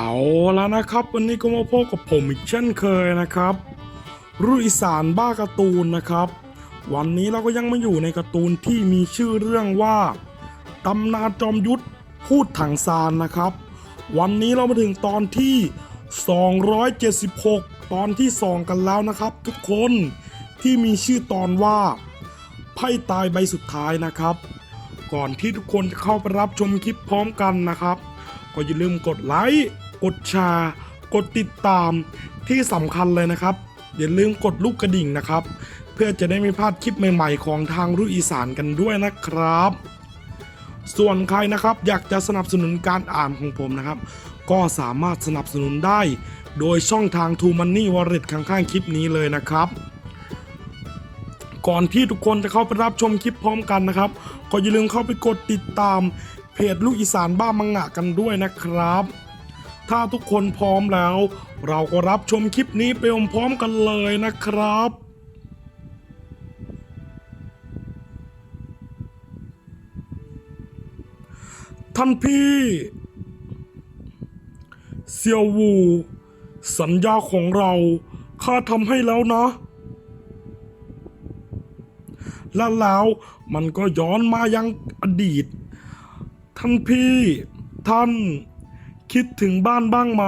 เอาแล้วนะครับ วันนี้ก็มาพบกับผมอีกเช่นเคยนะครับรุ่อีสานบ้าการ์ตูนนะครับ วันนี้เราก็ยังมาอยู่ในการ์ตูนที่มีชื่อเรื่องว่าตำนานจอมยุทธพูดถังซานนะครับ วันนี้เรามาถึงตอนที่ 276 ตอนที่ 2 กันแล้วนะครับ ทุกคนที่มีชื่อตอนว่าไพ่ตายใบสุดท้ายนะครับ ก่อนที่ทุกคนจะเข้าไปรับชมคลิปพร้อมกันนะครับก็อย่าลืมกดไลค์ กดแชร์กดติดตามที่สำคัญเลยนะครับ อย่าลืมกดลูกกระดิ่งนะครับ เพื่อจะได้ไม่พลาดคลิปใหม่ๆ ของทางรุ่อีสานกันด้วยนะครับ ส่วนใครนะครับอยากจะสนับสนุนการอ่านของผมนะครับ ก็สามารถสนับสนุนได้ โดยช่องทาง True Money Wallet ข้างๆคลิปนี้เลยนะครับก่อนที่ทุกคนจะเข้าไปรับชมคลิปพร้อมกันนะครับ ก็อย่าลืมเข้าไปกดติดตามเพจลูกอีสานบ้ามังงะกันด้วยนะครับ ถ้าทุกคนพร้อมแล้ว เราก็รับชมคลิปนี้ไปพร้อมกันเลยนะครับท่านพี่เซียววู สัญญาของเราข้าทำให้แล้วนะ และแล้วมันก็ย้อนมายังอดีต ท่านพี่ท่าน คิดถึงบ้านบ้างไหม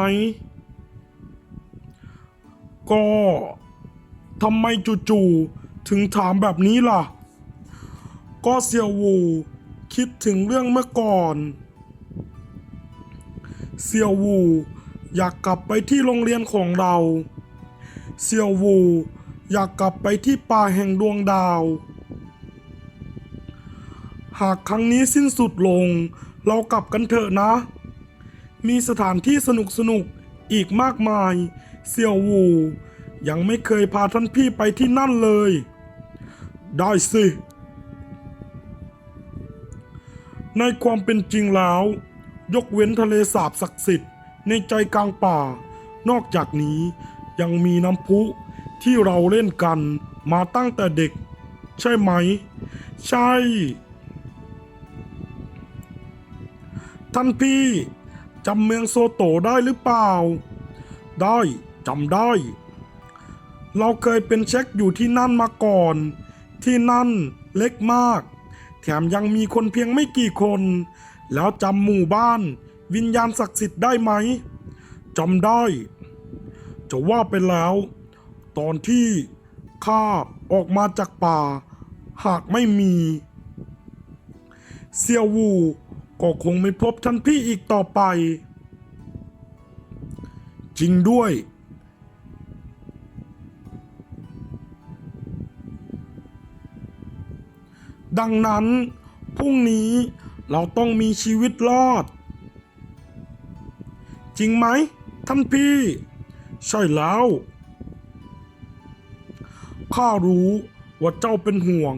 ก็ทำไมจู่ๆถึงถามแบบนี้ล่ะ ก็เซียววูคิดถึงเรื่องเมื่อก่อนเซียววูอยากกลับไปที่โรงเรียนของเราเซียววูอยากกลับไปที่ป่าแห่งดวงดาว หากครั้งนี้สิ้นสุดลง เรากลับกันเถอะนะ มีสถานที่สนุกสนุกๆอีกมากมาย เซียววู ยังไม่เคยพาท่านพี่ไปที่นั่นเลย ได้สิ ในความเป็นจริงแล้ว ยกเว้นทะเลสาบศักดิ์สิทธิ์ในใจกลางป่า นอกจากนี้ยังมีน้ำพุที่เราเล่นกันมาตั้งแต่เด็ก ใช่ไหม ใช่ ท่านพี่ จำเมืองโซโตได้หรือเปล่า ได้จำได้ เราเคยเป็นเช็คอยู่ที่นั่นมาก่อน ที่นั่นเล็กมาก แถมยังมีคนเพียงไม่กี่คน แล้วจำหมู่บ้าน วิญญาณศักดิ์สิทธิ์ได้ไหมจำได้ จะว่าไปแล้ว ตอนที่ข้าออกมาจากป่า หากไม่มี เซียววู ก็คงไม่พบท่านพี่อีกต่อไป จริงด้วย ดังนั้น พรุ่งนี้เราต้องมีชีวิตรอด จริงไหมท่านพี่ ใช่แล้ว ข้ารู้ว่าเจ้าเป็นห่วง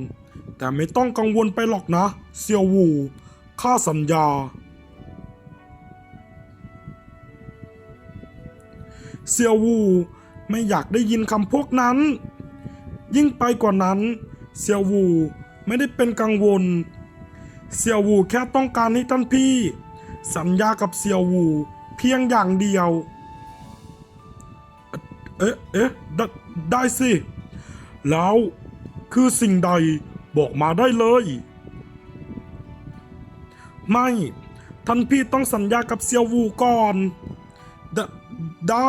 แต่ไม่ต้องกังวลไปหรอกนะ เซียววู ข้าสัญญา เซียววูไม่อยากได้ยินคำพวกนั้น ยิ่งไปกว่านั้น เซียววูไม่ได้เป็นกังวล เซียววูแค่ต้องการให้ท่านพี่ สัญญากับเซียววูเพียงอย่างเดียว เอ๊ะ เอ๊ะ ไดได้สิ แล้วคือสิ่งใดบอกมาได้เลย ไม่ ท่านพี่ต้องสัญญากับเซียววูก่อนไดได้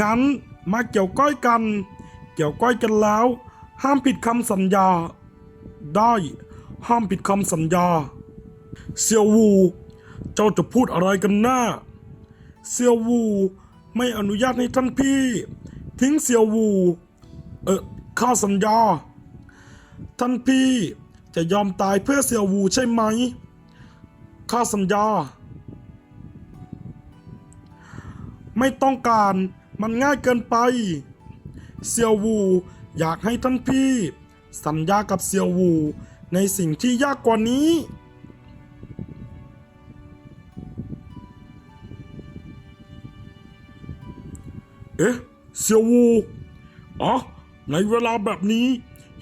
งั้นมาเกี่ยวก้อยกัน เกี่ยวก้อยกันแล้ว ห้ามผิดคำสัญญา ได้ ห้ามผิดคำสัญญา เซียววู เจ้าจะพูดอะไรกันแน่เซียววูไม่อนุญาตให้ท่านพี่ ทิ้งเซียววู เออข้าสัญญา ท่านพี่ จะยอมตายเพื่อเซียววูใช่ไหม ข้าสัญญา ไม่ต้องการมันง่ายเกินไป เซียววูอยากให้ท่านพี่ สัญญากับเซียววูในสิ่งที่ยากกว่านี้ เอ๊ะ เซียววู อ๋อ ในเวลาแบบนี้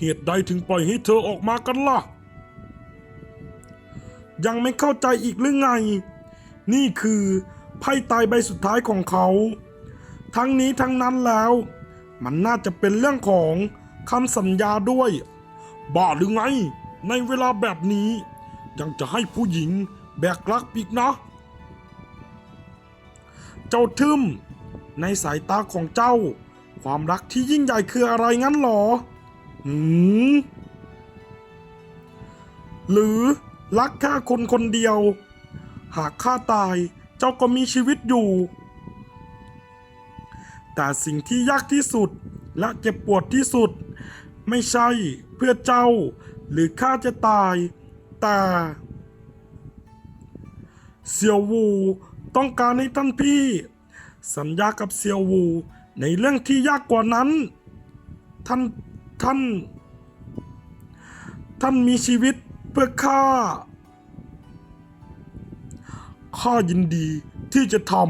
เหตุใดถึงปล่อยให้เธอออกมากันล่ะ ยังไม่เข้าใจอีกหรือไง นี่คือไพ่ตายใบสุดท้ายของเขา ทั้งนี้ทั้งนั้นแล้ว มันน่าจะเป็นเรื่องของคำสัญญาด้วย บ้าหรือไง ในเวลาแบบนี้ ยังจะให้ผู้หญิงแบกรักอีกนะ เจ้าทึมในสายตาของเจ้า ความรักที่ยิ่งใหญ่คืออะไรงั้นหรอ หืมหรือรักแค่คนคนเดียว หากข้าตายเจ้าก็มีชีวิตอยู่ แต่สิ่งที่ยากที่สุดและเจ็บปวดที่สุด ไม่ใช่เพื่อเจ้า หรือข้าจะตาย แต่เซียววูต้องการให้ท่านพี่ สัญญากับเซียววูในเรื่องที่ยากกว่านั้น ท่าน ท่าน ท่านมีชีวิตเพื่อข้า ข้ายินดีที่จะทำ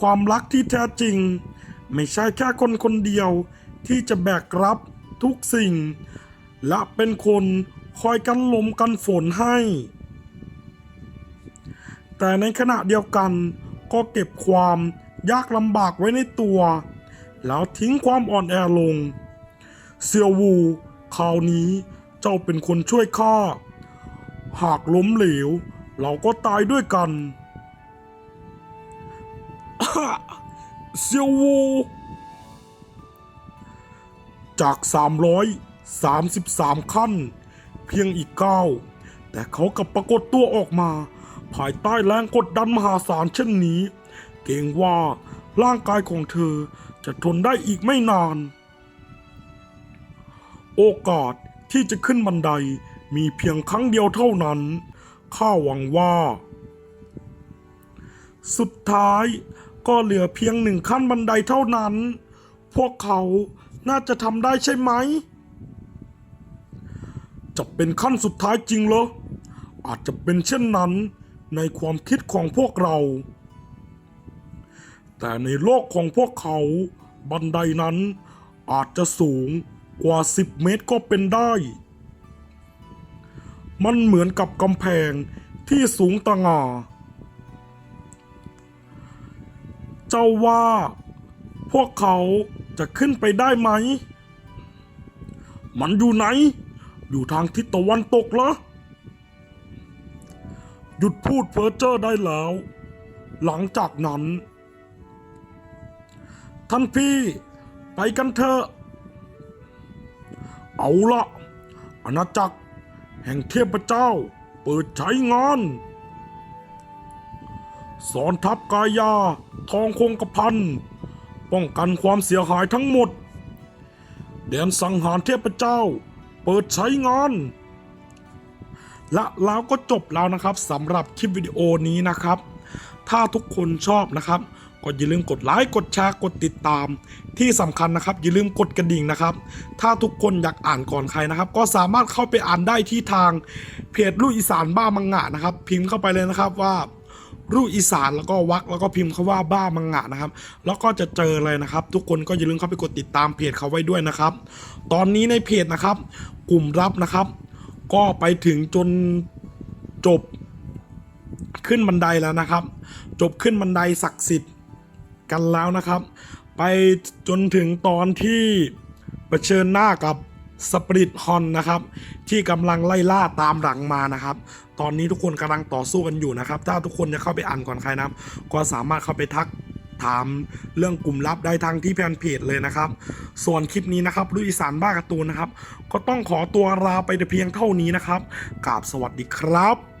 ความรักที่แท้จริง ไม่ใช่แค่คนคนเดียวที่จะแบกรับทุกสิ่ง และเป็นคนคอยกันลมกันฝนให้ แต่ในขณะเดียวกันก็เก็บความ ยากลำบากไว้ในตัว แล้วทิ้งความอ่อนแอลง เซียววูคราวนี้เจ้าเป็นคนช่วยข้า หากล้มเหลว เราก็ตายด้วยกัน เซียววู จาก 333 ขั้น เพียงอีกก้าแต่เขากลับปรากฏตัวออกมา ภายใต้แรงกดดันมหาศาลเช่นนี้ เกรงว่าร่างกายของเธอจะทนได้อีกไม่นาน โอกาสที่จะขึ้นบันไดมีเพียงครั้งเดียวเท่านั้น ข้าหวังว่า สุดท้ายก็เหลือเพียงหนึ่งขั้นบันไดเท่านั้น พวกเขาน่าจะทำได้ใช่ไหม จะเป็นขั้นสุดท้ายจริงเหรอ อาจจะเป็นเช่นนั้นในความคิดของพวกเรา แต่ในโลกของพวกเขาบันไดนั้นอาจจะสูงกว่า 10 เมตรก็เป็นได้ มันเหมือนกับกำแพงที่สูงตะหงาเจ้าว่า พวกเขาจะขึ้นไปได้ไหม มันอยู่ไหน อยู่ทางทิศตะวันตกเหรอ หยุดพูดเพ้อเจ้อได้แล้ว หลังจากนั้น ท่านพี่ ไปกันเถอะ เอาละอาณาจักร แห่งเทพเจ้า เปิดใช้งาน สอนทัพกายา ทองคงกระพัน ป้องกันความเสียหายทั้งหมด แดนสังหารเทพเจ้า เปิดใช้งานและแล้วก็จบแล้วนะครับสำหรับคลิปวิดีโอนี้นะครับ ถ้าทุกคนชอบนะครับ ก็อย่าลืมกดไลค์กดแชร์กดติดตาม ที่สำคัญนะครับอย่าลืมกดกระดิ่งนะครับ ถ้าทุกคนอยากอ่านก่อนใครนะครับ ก็สามารถเข้าไปอ่านได้ที่ทางเพจลูกอีสานบ้ามังงะนะครับ พิมพ์เข้าไปเลยนะครับว่าลูกอีสานแล้วก็วักแล้วก็พิมพ์คาว่าบ้ามังงะนะครับ แล้วก็จะเจอเลยนะครับ ทุกคนก็อย่าลืมเข้าไปกดติดตามเพจเขาไว้ด้วยนะครับ ตอนนี้ในเพจนะครับ กลุ่มลับนะครับ ก็ไปถึงจนจบขึ้นบันไดแล้วนะครับ จบขึ้นบันไดศักดิ์สิทธิ์ กันแล้วนะครับ ไปจนถึงตอนที่เผชิญหน้ากับสปริตฮอนนะครับ ที่กำลังไล่ล่าตามหลังมานะครับ ตอนนี้ทุกคนกำลังต่อสู้กันอยู่นะครับ ถ้าทุกคนจะเข้าไปอ่านก่อนใครนะครับ ก็สามารถเข้าไปทักถามเรื่องกลุ่มลับได้ทางที่แฟนเพจเลยนะครับ ส่วนคลิปนี้นะครับลุยอีสานบ้าการ์ตูนนะครับ ก็ต้องขอตัวลาไปแต่เพียงเท่านี้นะครับกราบสวัสดีครับ